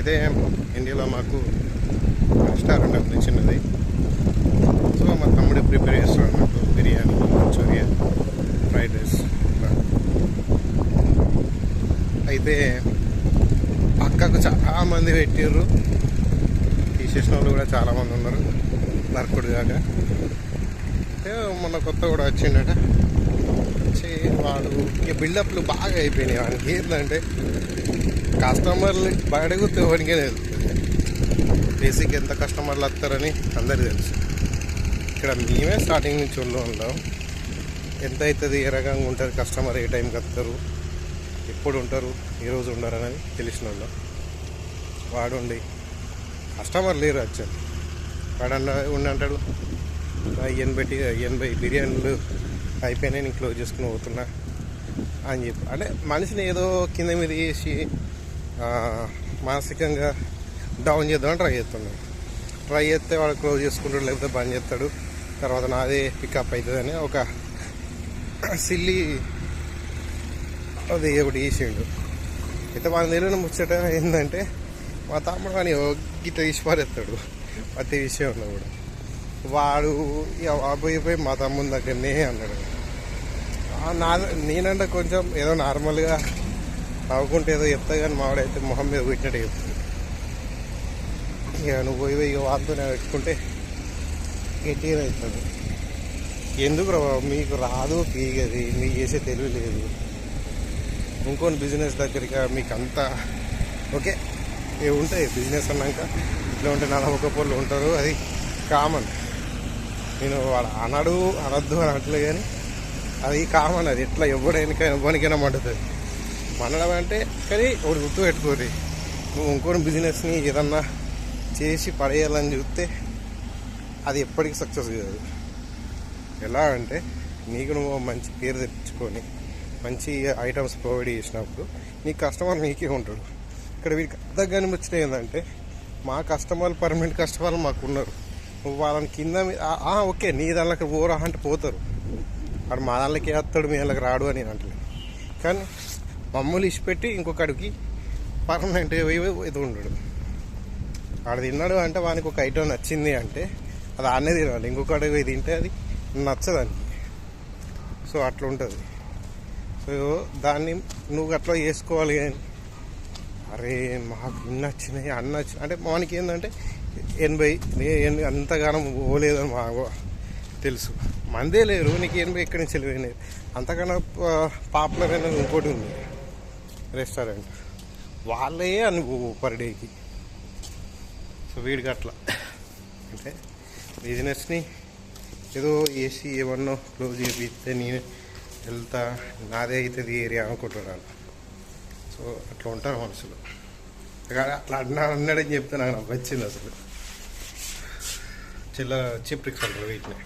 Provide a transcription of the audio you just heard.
అయితే ఇండియాలో మాకు రెస్టారెంట్ ఉంది చిన్నది. సో మా తమ్ముడు ప్రిపేర్ చేస్తాడు అన్నట్టు బిర్యానీ మంచూరియా ఫ్రైడ్ రైస్ అయితే పక్కకు చాలామంది పెట్టారు తీసేసిన వాళ్ళు కూడా చాలామంది ఉన్నారు. వర్కుడు కాక. అయితే మొన్న కొత్త కూడా వచ్చిండట. వచ్చి వాడు ఇక బిల్డప్లు బాగా అయిపోయినాయి. వాడికి ఏంటంటే కస్టమర్లు బయటకు ఎవరికే తెలుస్తుంది బేసిక్ ఎంత కస్టమర్లు వస్తారని అందరికీ తెలుసు. ఇక్కడ మేమే స్టార్టింగ్ నుంచి ఉండి ఉంటాం. ఎంత అవుతుంది ఏ రకంగా ఉంటుంది కస్టమర్ ఏ టైంకి వస్తారు ఎప్పుడు ఉంటారు ఏ రోజు ఉండరు తెలిసిన వాళ్ళు. వాడుండి. కస్టమర్ లేరు వచ్చారు వాడు అన్న ఉండి అంటాడు ఎనభై టి- ఎనభై బిర్యానీలు అయిపోయినాయి నేను క్లోజ్ చేసుకుని పోతున్నా అని చెప్పి. అంటే మనిషిని ఏదో కింద మీద చేసి మానసికంగా డౌన్ చేద్దామని ట్రై చేస్తున్నాడు. ట్రై చేస్తే వాడు క్లోజ్ చేసుకుంటాడు లేకపోతే బంద్ చేస్తాడు. తర్వాత నాదే పికప్ అవుతుందని ఒక సిల్లి అది ఒకటి వేసిండు అయితే వాళ్ళ తెలియని ముచ్చట ఏంటంటే మా తమ్ముడు అని గిట్ట తీసి పారేస్తాడు. ప్రతి విషయంలో కూడా. వాడు ఇక పోయి పోయి మా తమ్ముని దగ్గరనే అన్నాడు. నా నేనంటే కొంచెం ఏదో నార్మల్గా నవ్వుకుంటే ఏదో చెప్తా కానీ మావాడైతే మొహం మీద పెట్టినట్టు చెప్తుంది. ఇక నువ్వు పోయి పోయి ఇక వాళ్ళతోనే పెట్టుకుంటే గట్టిగా అవుతుంది. ఎందుకు రా మీకు రాదు పీగది మీకు చేసే తెలివి లేదు. ఇంకొని బిజినెస్ దగ్గరికి మీకు అంతా ఓకే? ఇవి ఉంటాయి బిజినెస్ అన్నాక? ఇట్లా ఉంటే నలభై ఒక పొల్లు ఉంటారు అది కామన్. నేను వాడు అనడు అనద్దు అని అనట్లే కానీ అది కామన్ అది ఎట్లా ఎవడైనా ఎవరికైనా మండుతుంది. మనడం అంటే కానీ ఒకటి గుర్తు పెట్టుకోరి నువ్వు ఇంకోటి బిజినెస్ని ఏదన్నా చేసి పడేయాలని చూస్తే అది ఎప్పటికీ సక్సెస్ కాదు. ఎలా అంటే నీకు నువ్వు మంచి పేరు తెప్పించుకొని మంచి ఐటమ్స్ ప్రొవైడ్ చేసినప్పుడు నీ కస్టమర్ నీకే ఉంటాడు. ఇక్కడ వీరికి అర్థం కనిపించిన ఏంటంటే మా కస్టమర్లు పర్మనెంట్ కస్టమర్లు మాకు ఉన్నారు. నువ్వు వాళ్ళని కింద ఓకే నీ దానికి పోరా అంటే పోతారు. వాడు మా దానికి వస్తాడు మీ దానికి రాడు అని అంటలేదు. కానీ మమ్మల్ని ఇచ్చిపెట్టి ఇంకొకడికి పర్మనెంట్ ఇది ఉండడు. వాడు తిన్నాడు అంటే వానికి ఒక ఐటమ్ నచ్చింది అంటే అది ఆడనే తినాలి. ఇంకొకటి పోయి తింటే అది నచ్చదానికి సో అట్లా ఉంటుంది. సో దాన్ని నువ్వు అట్లా చేసుకోవాలి కానీ అరే మాకు ఇన్ని నచ్చినాయి అన్న అంటే మనకి ఏంటంటే ఎనభై అంతగానం పోలేదని మాకు తెలుసు. మందే లేరు నీకు ఎనభై ఎక్కడి నుంచి వెళ్ళిపోయినాయి? అంతకన్నా పాపులర్ అనేది ఇంకోటి ఉంది. రెస్టారెంట్. వాళ్ళే అనుభవం పర్ డేకి సో వీడికి అట్లా. అంటే బిజినెస్ని ఏదో ఏసీ ఏమన్నా క్లోజ్ చేపిస్తే నేను వెళ్తా నాదే అవుతుంది ఏరియా అనుకుంటున్నాను సో అట్లా ఉంటారు మనుషులు. కానీ అట్లా అన్నా అన్నాడని చెప్తే నాకు నవ్వు వచ్చింది అసలు. చిల్ల చిప్రిక్స్ అంటారు వీటిని.